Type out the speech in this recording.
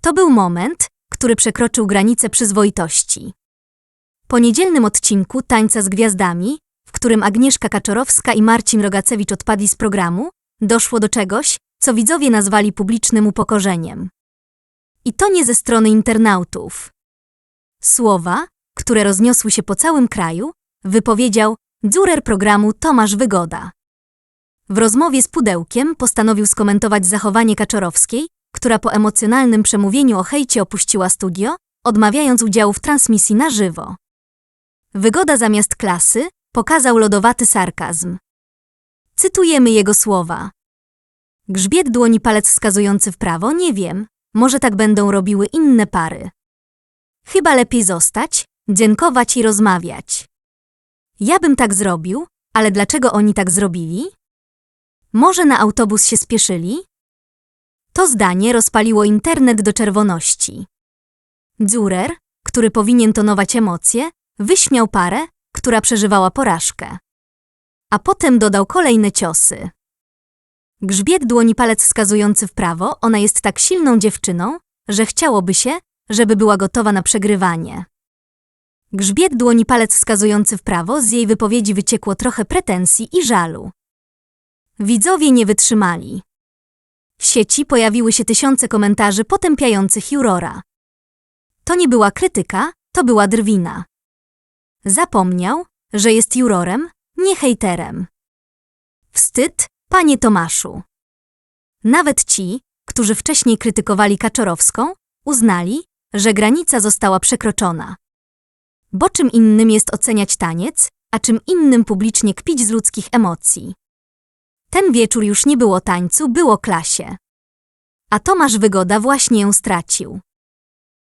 To był moment, który przekroczył granicę przyzwoitości. Po niedzielnym odcinku Tańca z Gwiazdami, w którym Agnieszka Kaczorowska i Marcin Rogacewicz odpadli z programu, doszło do czegoś, co widzowie nazwali publicznym upokorzeniem. I to nie ze strony internautów. Słowa, które rozniosły się po całym kraju, wypowiedział dzurer programu Tomasz Wygoda. W rozmowie z Pudełkiem postanowił skomentować zachowanie Kaczorowskiej, która po emocjonalnym przemówieniu o hejcie opuściła studio, odmawiając udziału w transmisji na żywo. Wygoda zamiast klasy pokazał lodowaty sarkazm. Cytujemy jego słowa. Grzbiet dłoni palec wskazujący w prawo, nie wiem, może tak będą robiły inne pary. Chyba lepiej zostać, dziękować i rozmawiać. Ja bym tak zrobił, ale dlaczego oni tak zrobili? Może na autobus się spieszyli? To zdanie rozpaliło internet do czerwoności. Dzurer, który powinien tonować emocje, wyśmiał parę, która przeżywała porażkę. A potem dodał kolejne ciosy. Grzbiet dłoni palec wskazujący w prawo, ona jest tak silną dziewczyną, że chciałoby się, żeby była gotowa na przegrywanie. Grzbiet dłoni palec wskazujący w prawo, z jej wypowiedzi wyciekło trochę pretensji i żalu. Widzowie nie wytrzymali. W sieci pojawiły się tysiące komentarzy potępiających jurora. To nie była krytyka, to była drwina. Zapomniał, że jest jurorem, nie hejterem. Wstyd, panie Tomaszu. Nawet ci, którzy wcześniej krytykowali Kaczorowską, uznali, że granica została przekroczona. Bo czym innym jest oceniać taniec, a czym innym publicznie kpić z ludzkich emocji. Ten wieczór już nie było tańcu, było klasie. A Tomasz Wygoda właśnie ją stracił.